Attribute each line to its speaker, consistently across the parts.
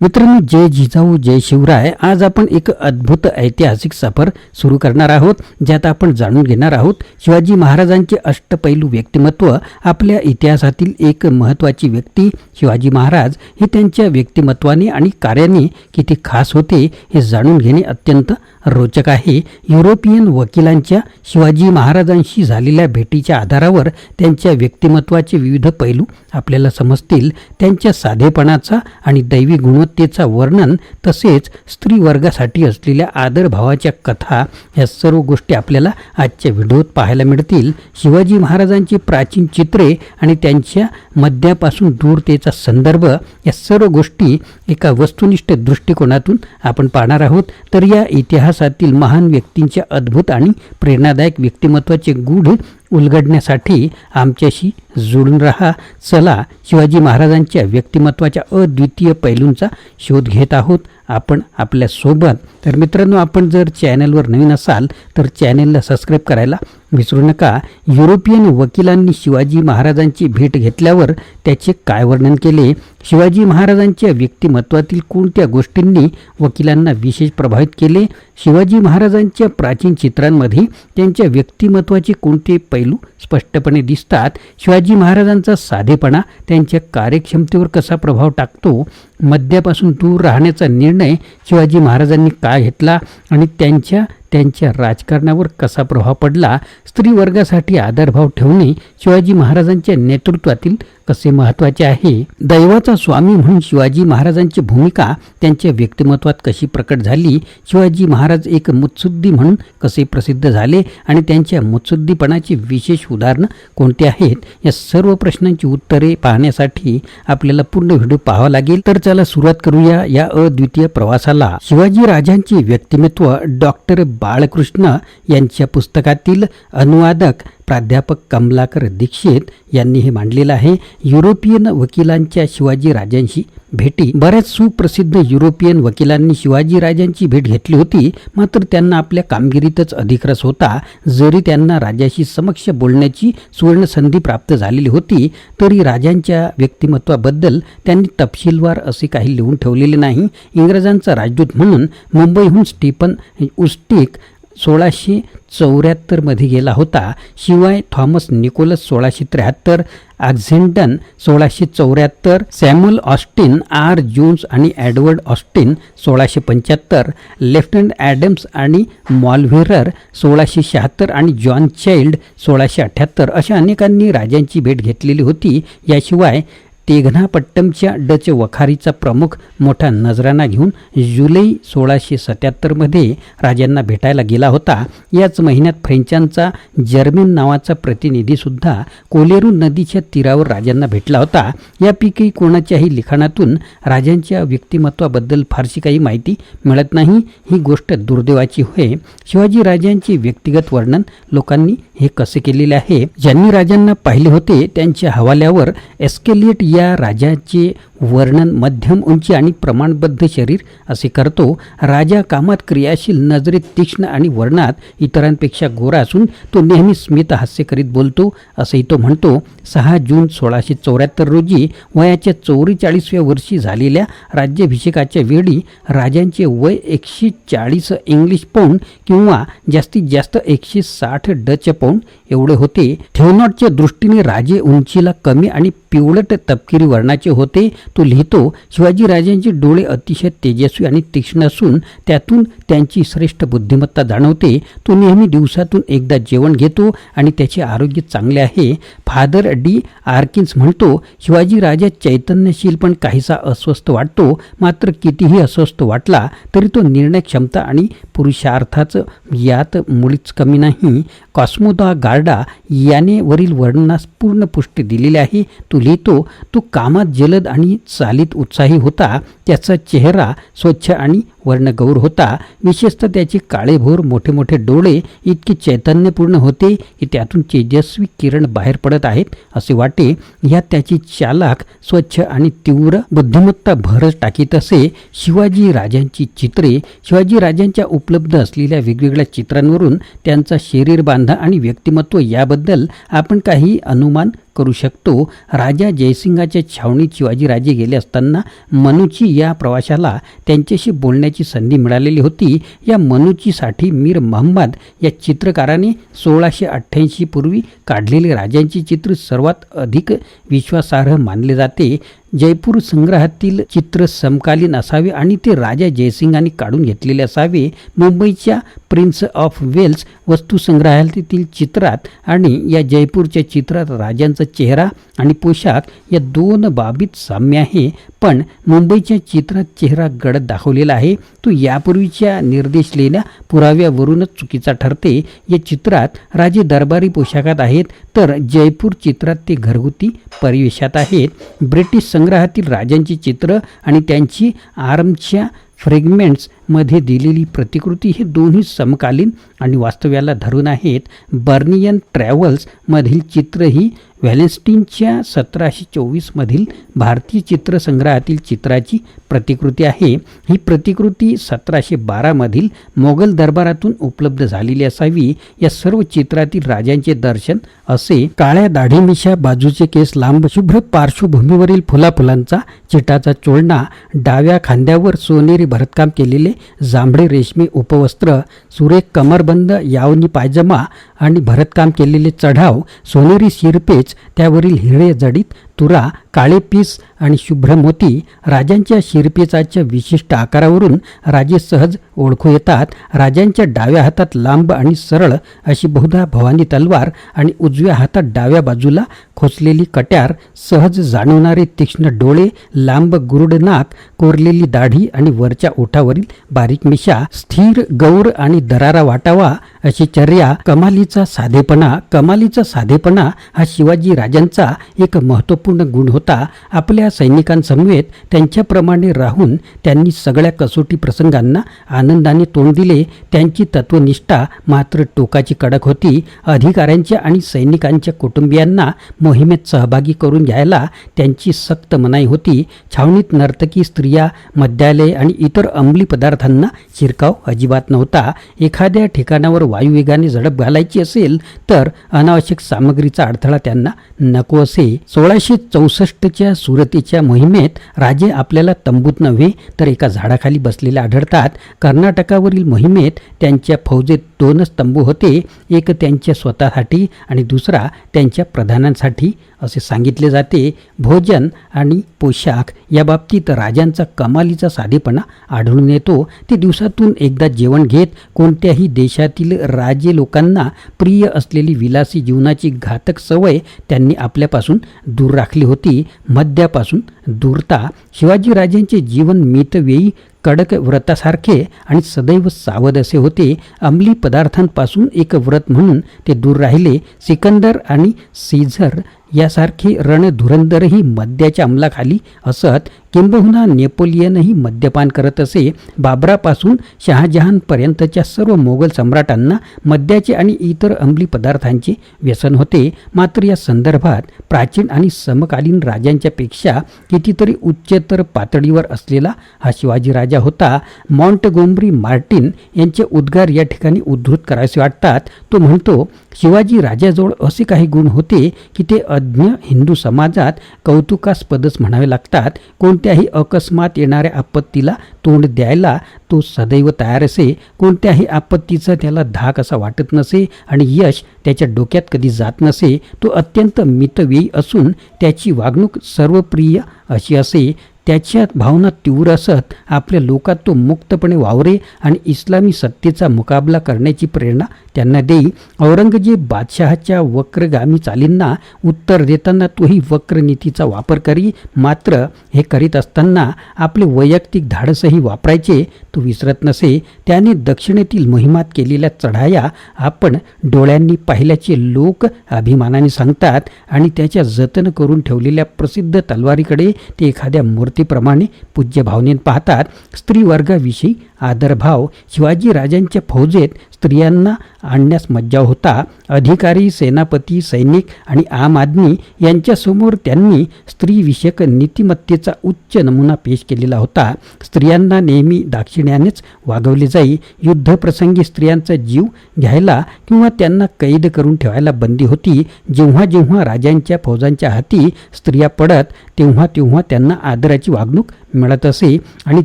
Speaker 1: मित्रांनो जय जिजाऊ जय शिवराय. आज आपण एक अद्भुत ऐतिहासिक सफर सुरू करणार आहोत ज्यात आपण जाणून घेणार आहोत शिवाजी महाराजांचे अष्टपैलू व्यक्तिमत्व. आपल्या इतिहासातील एक महत्त्वाची व्यक्ती शिवाजी महाराज हे त्यांच्या व्यक्तिमत्वाने आणि कार्याने किती खास होते हे जाणून घेणे अत्यंत रोचक आहे. युरोपियन वकिलांच्या शिवाजी महाराजांशी झालेल्या भेटीच्या आधारावर त्यांच्या व्यक्तिमत्वाचे विविध पैलू आपल्याला समजतील. त्यांच्या साधेपणाचा आणि दैवी गुण गुणवत्तेचा वर्णन तसेच स्त्रीवर्गासाठी असलेल्या आदरभावाच्या कथा या सर्व गोष्टी आपल्याला आजच्या व्हिडिओत पाहायला मिळतील. शिवाजी महाराजांची प्राचीन चित्रे आणि त्यांच्या मद्यापासून दूरतेचा संदर्भ या सर्व गोष्टी एका वस्तुनिष्ठ दृष्टिकोनातून आपण पाहणार आहोत. तर या इतिहासातील महान व्यक्तींच्या अद्भुत आणि प्रेरणादायक व्यक्तिमत्वाचे गूढ उलगडण्यासाठी आमच्याशी जुळून राहा. चला शिवाजी महाराजांच्या व्यक्तिमत्वाच्या अद्वितीय पैलूंचा शोध घेत आहोत. आपण आपल्यासोबत तर मित्रांनो आपण जर चॅनलवर नवीन असाल तर चॅनलला सबस्क्राईब करायला विसरू नका. युरोपियन वकिलांनी शिवाजी महाराजांची भेट घेतल्यावर त्याचे काय वर्णन केले? शिवाजी महाराजांच्या व्यक्तिमत्वातील कोणत्या गोष्टींनी वकिलांना विशेष प्रभावित केले? शिवाजी महाराजांच्या प्राचीन चित्रांमध्ये त्यांच्या व्यक्तिमत्वाचे कोणते पैलू स्पष्टपणे दिसतात? शिवाजी महाराजांचा साधेपणा त्यांच्या कार्यक्षमतेवर कसा प्रभाव टाकतो? मद्यापासून दूर राहण्याचा निर्णय शिवाजी महाराजांनी का घेतला? आणि त्यांच्या त्यांच्या राजकारणावर कसा प्रभाव पडला? स्त्री वर्गासाठी आदरभाव ठेवणे शिवाजी महाराजांच्या नेतृत्वातील कसे महत्त्वाचे आहे? दैवाचा स्वामी म्हणून शिवाजी महाराजांची भूमिका त्यांच्या व्यक्तिमत्वात कशी प्रकट झाली शिवाजी महाराज एक मुत्सुद्दी म्हणून कसे प्रसिद्ध झाले आणि त्यांच्या मुत्सुद्दीपणाची विशेष उदाहरणं कोणती आहेत या सर्व प्रश्नांची उत्तरे पाहण्यासाठी आपल्याला पूर्ण व्हिडिओ पाहावा लागेल. तर चला सुरुवात करूया या अद्वितीय प्रवासाला. शिवाजी राजांचे व्यक्तिमत्व डॉक्टर बाळकृष्ण यांच्या पुस्तकातील अनुवादक प्राध्यापक कमलाकर दीक्षित यांनी हे मांडलेलं आहे. युरोपियन वकिलांच्या शिवाजी राजांशी भेटी. बऱ्याच सुप्रसिद्ध युरोपियन वकिलांनी शिवाजी राजांची भेट घेतली होती. मात्र त्यांना आपल्या कामगिरीतच अधिक रस होता. जरी त्यांना राजाशी समक्ष बोलण्याची सुवर्ण संधी प्राप्त झालेली होती तरी राजांच्या व्यक्तिमत्वाबद्दल त्यांनी तपशीलवार असे काही लिहून ठेवलेले नाही. इंग्रजांचा राजदूत म्हणून मुंबईहून स्टीफन उस्टिक सोळाशे चौऱ्याहत्तरमध्ये गेला होता. शिवाय थॉमस निकोलस सोळाशे त्र्याहत्तर आक्झेंडन सोळाशे चौऱ्याहत्तर सॅम्युअल ऑस्टिन आर जोन्स आणि ॲडवर्ड ऑस्टिन सोळाशे पंच्याहत्तर लेफ्टनंट ॲडम्स आणि मॉलव्हेरर सोळाशे शहात्तर आणि जॉन चाइल्ड सोळाशे अठ्ठ्याहत्तर अशा अनेकांनी राजांची भेट घेतलेली होती. याशिवाय तेघनापट्टमच्या डच वखारीचा प्रमुख मोठा नजराणा घेऊन जुलै सोळाशे सत्याहत्तरमध्ये राजांना भेटायला गेला होता. याच महिन्यात फ्रेंचांचा जर्मेन नावाचा प्रतिनिधीसुद्धा कोलेरू नदीच्या तीरावर राजांना भेटला होता. यापैकी कोणाच्याही लिखाणातून राजांच्या व्यक्तिमत्वाबद्दल फारशी काही माहिती मिळत नाही. ही गोष्ट दुर्दैवाची होय. शिवाजी राजांचे व्यक्तिगत वर्णन लोकांनी हे कसे केलेले आहे? ज्यांनी राजांना पाहिले होते त्यांच्या हवाल्यावर एस्केलिएट या राजाचे वर्णन मध्यम उंची आणि प्रमाणबद्ध शरीर असे करतो. राजा कामात क्रियाशील नजरेत तीक्ष्ण आणि वर्णात इतरांपेक्षा गोरा असून तो नेहमी स्मित हास्य करीत बोलतो असंही तो म्हणतो. सहा जून सोळाशे चौऱ्याहत्तर रोजी वयाच्या चौवेचाळीसव्या वर्षी झालेल्या राज्याभिषेकाच्या वेळी राजांचे वय एकशे चाळीस इंग्लिश पौंड किंवा जास्तीत जास्त एकशे साठ डच पौंड एवढे होते. थेनॉटच्या दृष्टीने राजे उंचीला कमी आणि पिवळट तपकिरी वर्णाचे होते. तो लिहितो शिवाजी राजांचे डोळे अतिशय तेजस्वी आणि तीक्ष्ण असून त्यातून त्यांची श्रेष्ठ बुद्धिमत्ता जाणवते. तो नेहमी दिवसातून एकदा जेवण घेतो आणि त्याचे आरोग्य चांगले आहे. फादर डी आर्किन्स म्हणतो शिवाजीराजा चैतन्यशील पण काहीसा अस्वस्थ वाटतो. मात्र कितीही अस्वस्थ वाटला तरी तो निर्णय क्षमता आणि पुरुषार्थाचं यात मुळीच कमी नाही. कॉस्मोदा गार्डा याने वरील वर्णनास पूर्ण पुष्टी दिलेली आहे. तो लिहितो तो कामात जलद आणि चालीत उत्साही होता त्याचा चेहरा स्वच्छ आणि वर्णगौर होता. विशेषतः त्याचे काळेभोर मोठे मोठे डोळे इतके चैतन्यपूर्ण होते की त्यातून तेजस्वी किरण बाहेर पडत आहेत असे वाटे ह्या त्याची चालाक स्वच्छ आणि तीव्र बुद्धिमत्ता भरच टाकीत असे शिवाजी राजांची चित्रे. शिवाजी राजांच्या उपलब्ध असलेल्या वेगवेगळ्या चित्रांवरून त्यांचा शरीर बांधा आणि व्यक्तिमत्व याबद्दल आपण काही अनुमान करू शकतो. राजा जयसिंगाच्या छावणीत शिवाजीराजे गेले असताना मनूची या प्रवाशाला त्यांच्याशी बोलण्याची संधी मिळालेली होती. या मनूचीसाठी मीर महम्मद या चित्रकाराने सोळाशे अठ्ठ्याऐंशी पूर्वी काढलेले राजांची चित्र सर्वात अधिक विश्वासार्ह मानले जाते. जयपूर संग्रहातील चित्र समकालीन असावे आणि ते राजा जयसिंगांनी काढून घेतलेले असावे. मुंबईच्या प्रिन्स ऑफ वेल्स वस्तू संग्रहालयातील चित्रात आणि या जयपूरच्या चित्रात राजांचा चेहरा आणि पोशाख या दोन बाबीत साम्य आहे. पण मुंबईच्या चित्रात चेहरा गडद दाखवलेला आहे. तो यापूर्वीच्या निर्देशलेल्या पुराव्यावरूनच चुकीचा ठरते. या चित्रात राजे दरबारी पोशाखात आहेत. तर जयपूर चित्रात ते घरगुती परिवेशात आहेत. ब्रिटिश संग्रहातील राजांची चित्र आणि त्यांची आर्मच्या फ्रेगमेंट्स मध्ये दिलेली प्रतिकृती हे दोन्ही समकालीन आणि वास्तव्याला धरून आहेत. बर्नियन ट्रॅव्हल्समधील चित्र ही व्हॅलेन्स्टीनच्या सतराशे चोवीसमधील भारतीय चित्रसंग्रहातील चित्राची प्रतिकृती आहे. ही प्रतिकृती सतराशे बारामधील मोगल दरबारातून उपलब्ध झालेली असावी. या सर्व चित्रातील राजांचे दर्शन असे काळ्या दाढीमिशा बाजूचे केस लांब शुभ्र पार्श्वभूमीवरील फुलाफुलांचा चिटाचा चोळणा डाव्या खांद्यावर सोनेरी भरतकाम केलेले जांभळे रेशमी उपवस्त्र सुरेख कमरबंद यावनी पायजमा आणि भरतकाम केलेले चढाव सोनेरी शिरपेच त्यावरील हिरे जडीत तुरा काळे पीस आणि शुभ्र मोती राजांच्या शिरपेचाच्या विशिष्ट आकारावरून राजे सहज ओळखू येतात. राजांच्या डाव्या हातात लांब आणि सरळ अशी बहुधा भवानी तलवार आणि उजव्या हातात डाव्या बाजूला खोचलेली कट्यार सहज जाणवणारे तीक्ष्ण डोळे लांब गुरुड नाक कोरलेली दाढी आणि वरच्या ओठावरील बारीक मिशा स्थिर गौर आणि दरारा वाटावा अशी चर्या कमालीचा साधेपणा कमालीचा साधेपणा हा शिवाजी राजांचा एक महत्त्वपूर्ण गुण होता. आपल्या सैनिकांसमवेत त्यांच्याप्रमाणे राहून त्यांनी सगळ्या कसोटी प्रसंगांना आनंदाने तोंड दिले. त्यांची तत्वनिष्ठा मात्र टोकाची कडक होती. अधिकाऱ्यांच्या आणि सैनिकांच्या कुटुंबियांना मोहिमेत सहभागी करून घ्यायला त्यांची सक्त मनाई होती. छावणीत नर्तकी स्त्रिया मद्यालय आणि इतर अंमली पदार्थांना शिरकाव अजिबात नव्हता. एखाद्या ठिकाणावर वायुवेगाने झडप घालायची असेल तर अनावश्यक सामग्रीचा अडथळा त्यांना नको असे. सोळाशे चौसष्टच्या सुरतीच्या मोहिमेत राजे आपल्याला तंबूत नव्हे तर एका झाडाखाली बसलेले आढळतात. कर्नाटकावरील मोहिमेत त्यांच्या फौजेत दोनच तंबू होते. एक त्यांच्या स्वतःसाठी आणि दुसरा त्यांच्या प्रधानांसाठी. असे सांगितले जाते. भोजन आणि पोशाख या बाबतीत राजांचा कमालीचा साधेपणा आढळून येतो. ते दिवसातून एकदा जेवण घेत कोणत्याही देशातील राजे लोकांना प्रिय असलेली विलासी जीवनाची घातक सवय त्यांनी आपल्यापासून दूर राखली होती. मद्यापासून दूरता. शिवाजीराजांचे जीवन मितव्ययी कडक व्रतासारखे आणि सदैव सावध असे होते अंमली पदार्थांपासून एक व्रत म्हणून ते दूर राहिले सिकंदर आणि सीझर यासारखे रणधुरंदरही मद्याच्या अंमलाखाली असत किंबहुना नेपोलियनही मद्यपान करत असे बाबरापासून शहाजहानपर्यंतच्या सर्व मोगल सम्राटांना मद्याचे आणि इतर अंमली पदार्थांचे व्यसन होते. मात्र या संदर्भात प्राचीन आणि समकालीन राजांच्यापेक्षा कितीतरी उच्चतर पातळीवर असलेला हा शिवाजी राजा होता. मॉन्ट मार्टिन यांचे उद्गार या ठिकाणी उद्धृत करायचे वाटतात. तो म्हणतो शिवाजी राजाजवळ असे काही गुण होते की ते अज्ञ हिंदू समाजात कौतुकास्पदच म्हणावे लागतात. कोणत्याही अकस्मात येणाऱ्या आपत्तीला तोंड द्यायला तो सदैव तयार असे. कोणत्याही आपत्तीचा त्याला धाक असा वाटत नसे आणि यश त्याच्या डोक्यात कधी जात नसे. तो अत्यंत मितव्ययी असून त्याची वागणूक सर्वप्रिय अशी असे. त्याच्यात भावना तीव्र असत आपल्या लोकात तो मुक्तपणे वावरे आणि इस्लामी सत्तेचा मुकाबला करण्याची प्रेरणा त्यांना देई. औरंगजेब बादशहाच्या वक्रगामी चालींना उत्तर देताना तोही वक्र नीतीचा वापर करी. मात्र हे करीत असताना आपले वैयक्तिक धाडसही वापरायचे तो विसरत नसे. त्याने दक्षिणेतील मोहिमात केलेल्या चढाया आपण डोळ्यांनी पाहिल्याचे लोक अभिमानाने सांगतात आणि त्याच्या जतन करून ठेवलेल्या प्रसिद्ध तलवारीकडे ते एखाद्या मूर्तीप्रमाणे पूज्य भावनेत पाहतात. स्त्रीवर्गाविषयी आदरभाव शिवाजी राजांच्या फौजेत स्त्रियांना आणण्यास मज्जा होता. अधिकारी सेनापती सैनिक आणि आम आदमी यांच्यासमोर त्यांनी स्त्रीविषयक नीतिमत्तेचा उच्च नमुना पेश केलेला होता. स्त्रियांना नेहमी दाक्षिण्यानेच वागवले जाई. युद्धप्रसंगी स्त्रियांचा जीव घ्यायला किंवा त्यांना कैद करून ठेवायला बंदी होती. जेव्हा जेव्हा राजांच्या फौजांच्या हाती स्त्रिया पडत तेव्हा तेव्हा त्यांना आदराची वागणूक मिळत असे आणि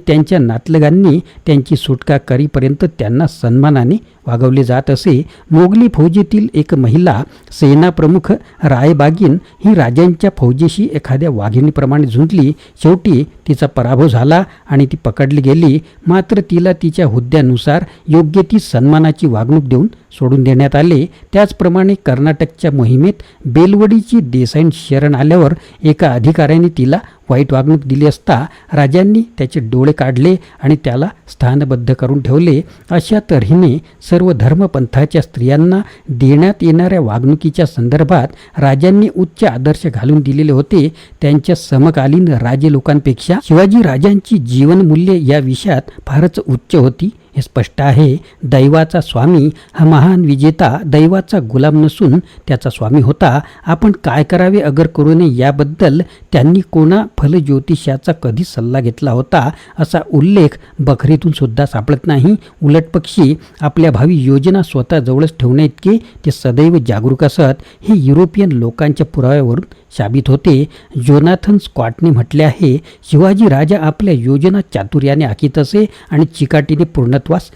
Speaker 1: त्यांच्या नातलगांनी त्यांची सुटका करीपर्यंत त्यांना सन्मानाने वागवले जात असे. मोगली फौजेतील एक महिला सेनाप्रमुख रायबागीन ही राजांच्या फौजेशी एखाद्या वाघिणीप्रमाणे झुंजली. शेवटी तिचा पराभव झाला आणि ती पकडली गेली मात्र तिला तिच्या हुद्द्यानुसार योग्य ती सन्मानाची वागणूक देऊन सोडून देण्यात आले. त्याचप्रमाणे कर्नाटकच्या मोहिमेत बेलवडीची देसाईन शरण आल्यावर एका अधिकाऱ्याने तिला वाईट वागणूक दिली असता राजांनी त्याचे डोळे काढले आणि त्याला स्थानबद्ध करून ठेवले. अशा तऱ्हेने सर्व धर्मपंथाच्या स्त्रियांना देण्यात येणाऱ्या वागणुकीच्या संदर्भात राजांनी उच्च आदर्श घालून दिलेले होते. त्यांच्या समकालीन राजे लोकांपेक्षा शिवाजी राजांची जीवनमूल्ये या विषयात फारच उच्च होती. हे स्पष्ट आहे. दैवाचा स्वामी हा महान विजेता दैवाचा गुलाम नसून त्याचा स्वामी होता. आपण काय करावे अगर करू नये याबद्दल त्यांनी कोणा फलज्योतिषाचा कधी सल्ला घेतला होता असा उल्लेख बखरीतून सुद्धा सापडत नाही. उलट पक्षी आपल्या भावी योजना स्वतः जवळच ठेवण्याइतके ते सदैव जागरूक असत. हे युरोपियन लोकांच्या पुराव्यावरून साबित होते. जोनाथन स्कॉटने म्हटले आहे शिवाजी राजा आपल्या योजना चातुर्याने आखीत असे आणि चिकाटीने पूर्ण that was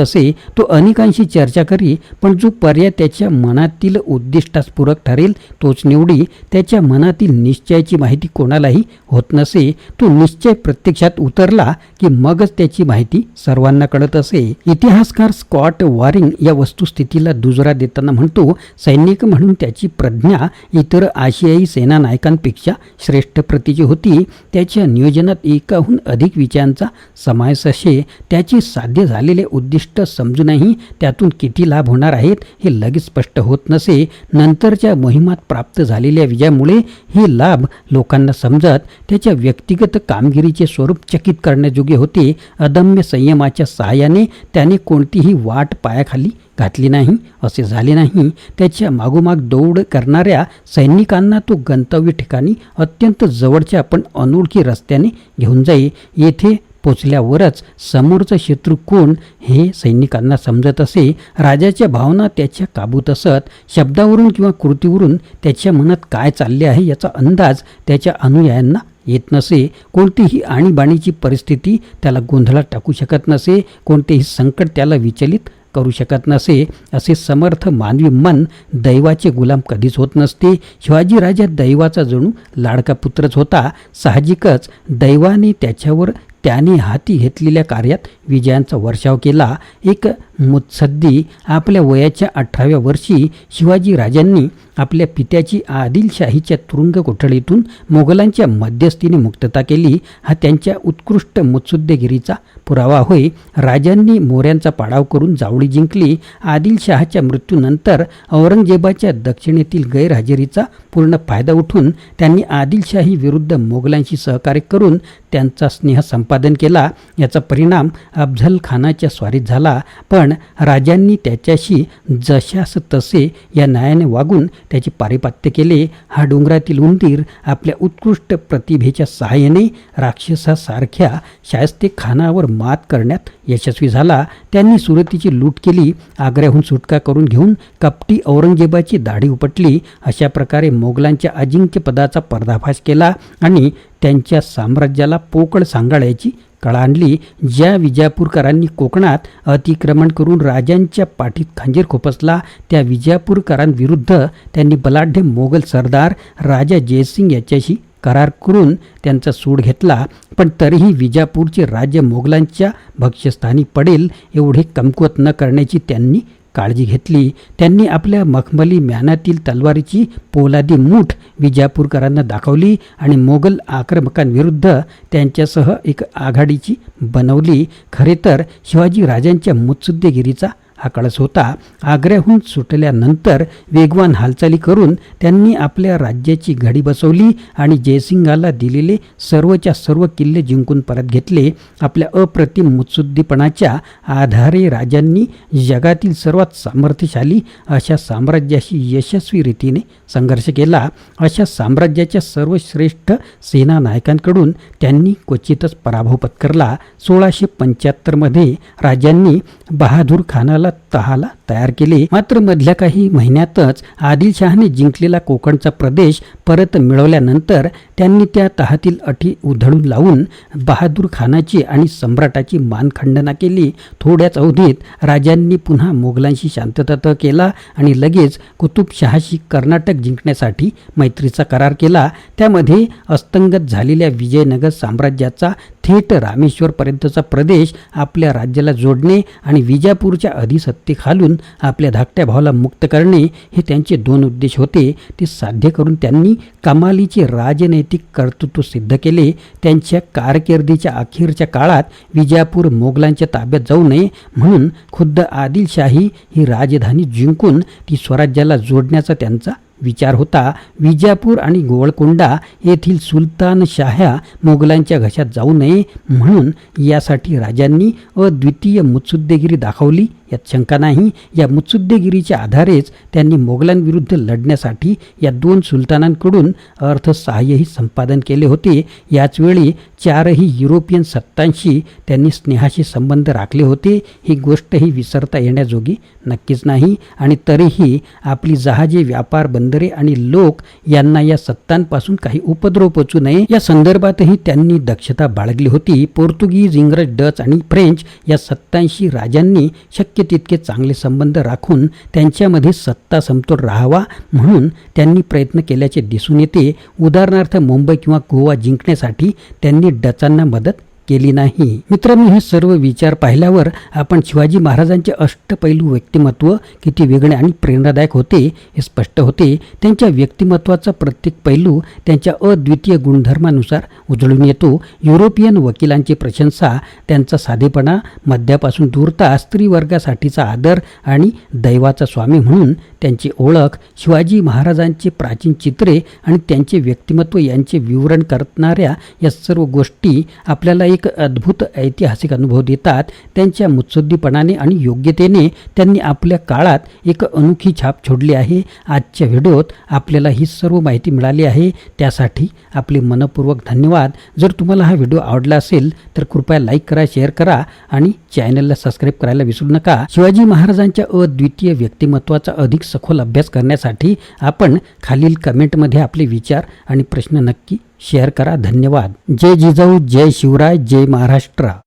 Speaker 1: असे तो अनेकांशी चर्चा करी पण जो पर्याय त्याच्या मनातील उद्दिष्टास पूरक ठरेल तोच निवडी त्याच्या मनातील निश्चयाची माहिती कोणालाही होत नसे तो निश्चय प्रत्यक्षात उतरला की मगच त्याची माहिती सर्वांना कळत असे. इतिहासकार स्कॉट वॉरिंग या वस्तुस्थितीला दुजरा देताना म्हणतो सैनिक म्हणून त्याची प्रज्ञा इतर आशियाई सेना नायकांपेक्षा श्रेष्ठ प्रतीची होती. त्याच्या नियोजनात एकाहून अधिक विचारांचा समावेश असे. त्याचे साध्य झालेले उद्दिष्ट समजूनही त्यातून किती लाभ होणार आहेत हे लगेच स्पष्ट होत नसे. नंतरच्या मोहिमात प्राप्त झालेल्या विजयामुळे हे लाभ लोकांना समजत त्याच्या व्यक्तिगत कामगिरीचे स्वरूप चकित करण्याजोगे होते. अदम्य संयमाच्या सहाय्याने त्याने कोणतीही वाट पायाखाली घातली नाही असे झाले नाही. त्याच्या मागोमाग दौड करणाऱ्या सैनिकांना तो गंतव्य ठिकाणी अत्यंत जवळच्या पण अनोळखी रस्त्याने घेऊन जाई. येथे पोचल्यावरच समोरचं शत्रू कोण हे सैनिकांना समजत असे राजाच्या भावना त्याच्या काबूत असत शब्दावरून किंवा कृतीवरून त्याच्या मनात काय चालले आहे याचा अंदाज त्याच्या अनुयायांना येत नसे. कोणतीही आणीबाणीची परिस्थिती त्याला गोंधळात टाकू शकत नसे कोणतेही संकट त्याला विचलित करू शकत नसे असे समर्थ मानवी मन दैवाचे गुलाम कधीच होत नसते. शिवाजी राजा दैवाचा जणू लाडका पुत्रच होता. साहजिकच दैवाने त्याच्यावर त्याने हाती घेतलेल्या कार्यात विजयांचा वर्षाव केला. एक मुत्सद्दी आपल्या वयाच्या अठराव्या वर्षी शिवाजी राजांनी आपल्या पित्याची आदिलशाहीच्या तुरुंग कोठडीतून मोगलांच्या मध्यस्थीने मुक्तता केली. हा त्यांच्या उत्कृष्ट मुत्सुद्देगिरीचा पुरावा होय. राजांनी मोऱ्यांचा पाडाव करून जावळी जिंकली. आदिलशहाच्या मृत्यूनंतर औरंगजेबाच्या दक्षिणेतील गैरहजेरीचा पूर्ण फायदा उठून त्यांनी आदिलशाही विरुद्ध मोगलांशी सहकार्य करून त्यांचा स्नेह संपादन केला. याचा परिणाम अफझल खानाच्या स्वारीत झाला. पण राजांनी त्याच्याशी जशास तसे या न्यायाने वागून त्याचे पारिपात्य केले. हा डोंगरातील उंदीर आपल्या उत्कृष्ट प्रतिभेच्या सहाय्याने राक्षसासारख्या शायस्ते खानावर मात करण्यात यशस्वी झाला. त्यांनी सुरतीची लूट केली. आग्र्याहून सुटका करून घेऊन कपटी औरंगजेबाची दाढी उपटली. अशा प्रकारे मोगलांच्या अजिंक्यपदाचा पर्दाफाश केला आणि त्यांच्या साम्राज्याला पोकळ सांगाळायची कळा आणली. ज्या विजापूरकरांनी कोकणात अतिक्रमण करून राजांच्या पाठीत खंजीर खोपसला त्या विजापूरकरांविरुद्ध त्यांनी बलाढ्य मोगल सरदार राजा जयसिंग याच्याशी करार करून त्यांचा सूड घेतला. पण तरीही विजापूरचे राज्य मोगलांच्या भक्ष्यस्थानी पडेल एवढे कमकुवत न करण्याची त्यांनी काळजी घेतली. त्यांनी आपल्या मखमली म्यानातील तलवारीची पोलादी मूठ विजापूरकरांना दाखवली आणि मोगल आक्रमकांविरुद्ध त्यांच्यासह एक आघाडीची बनवली. खरे तर शिवाजी राजांच्या मुत्सुद्देगिरीचा हा कळस होता. आग्र्याहून सुटल्यानंतर वेगवान हालचाली करून त्यांनी आपल्या राज्याची घडी बसवली आणि जयसिंगाला दिलेले सर्वच्या सर्व किल्ले जिंकून परत घेतले. आपल्या अप्रतिम मुत्सुद्दीपणाच्या आधारे राजांनी जगातील सर्वात सामर्थ्यशाली अशा साम्राज्याशी यशस्वी रीतीने संघर्ष केला. अशा साम्राज्याच्या सर्वश्रेष्ठ सेना नायकांकडून त्यांनी क्वचितच पराभव पत्करला. सोळाशे पंच्याहत्तरमध्ये राजांनी बहादूर खानाला तहाला तयार केले. मात्र मधल्या काही महिन्यातच आदिलशहाने जिंकलेला कोकणचा प्रदेश परत मिळवल्यानंतर त्यांनी त्या तहातील अटी उधळून लावून बहादूर खानाची आणि सम्राटाची मानखंडना केली. थोड्याच अवधीत राजांनी पुन्हा मोगलांशी शांतता केला आणि लगेच कुतुबशहाशी कर्नाटक जिंकण्यासाठी मैत्रीचा करार केला. त्यामध्ये अस्तंगत झालेल्या विजयनगर साम्राज्याचा थेट रामेश्वरपर्यंतचा प्रदेश आपल्या राज्याला जोडणे आणि विजापूरच्या अधिसत्तेखालून आपल्या धाकट्या भावाला मुक्त करणे हे त्यांचे दोन उद्देश होते. ते साध्य करून त्यांनी कमालीचे राजनैतिक कर्तृत्व सिद्ध केले. त्यांच्या कारकिर्दीच्या अखेरच्या काळात विजापूर मोगलांच्या ताब्यात जाऊ नये म्हणून खुद्द आदिलशाही ही राजधानी जिंकून ती स्वराज्याला जोडण्याचा त्यांचा विचार होता विजापूर आणि गोवळकोंडा येथील सुलतान शाह्या मोगलांच्या घशात जाऊ नये म्हणून यासाठी राजांनी अद्वितीय मुत्सुद्देगिरी दाखवली. यात शंका नाही. या मुत्सुद्देगिरीच्या आधारेच त्यांनी मोगलांविरुद्ध लढण्यासाठी या दोन सुलतानांकडून अर्थसहाय्यही संपादन केले होते. याचवेळी चारही युरोपियन सत्तांशी त्यांनी स्नेहाशी संबंध राखले होते. ही गोष्टही विसरता येण्याजोगी नक्कीच नाही. आणि तरीही आपली जहाजे व्यापार बंदरे आणि लोक यांना या सत्तांपासून काही उपद्रव पोचू नये. या संदर्भातही त्यांनी दक्षता बाळगली होती. पोर्तुगीज इंग्रज डच आणि फ्रेंच या सत्तांशी राजांनी शक्य तितके चांगले संबंध राखून त्यांच्यामध्ये सत्ता समतोल राहावा म्हणून त्यांनी प्रयत्न केल्याचे दिसून येते. उदाहरणार्थ मुंबई किंवा गोवा जिंकण्यासाठी त्यांनी डचांना मदत केली नाही. मित्रांनो हे सर्व विचार पाहिल्यावर आपण शिवाजी महाराजांचे अष्टपैलू व्यक्तिमत्व किती वेगळे आणि प्रेरणादायक होते हे स्पष्ट होते. त्यांच्या व्यक्तिमत्वाचा प्रत्येक पैलू त्यांच्या अद्वितीय गुणधर्मानुसार उजळून येतो. युरोपियन वकिलांची प्रशंसा त्यांचा साधेपणा मद्यापासून दूरता स्त्रीवर्गासाठीचा आदर आणि दैवाचा स्वामी म्हणून त्यांची ओळख शिवाजी महाराजांची प्राचीन चित्रे आणि त्यांचे व्यक्तिमत्व यांचे विवरण करणाऱ्या या सर्व गोष्टी आपल्याला एक अद्भुत ऐतिहासिक अनुभव देतात. त्यांच्या मुत्सद्दीपणाने आणि योग्यतेने त्यांनी आपल्या काळात एक अनोखी छाप छोडली आहे. आजच्या व्हिडिओत आपल्याला ही सर्व माहिती मिळाली आहे. त्यासाठी आपले मनपूर्वक धन्यवाद. जर तुम्हाला हा व्हिडिओ आवडला असेल तर कृपया लाईक करा शेअर करा आणि चॅनलला सबस्क्राईब करायला विसरू नका. शिवाजी महाराजांच्या अद्वितीय व्यक्तिमत्वाचा अधिक सखोल अभ्यास करण्यासाठी आपण खालील कमेंटमध्ये आपले विचार आणि प्रश्न नक्की शेअर करा. धन्यवाद. जय जिजाऊ जय शिवराय जय महाराष्ट्र.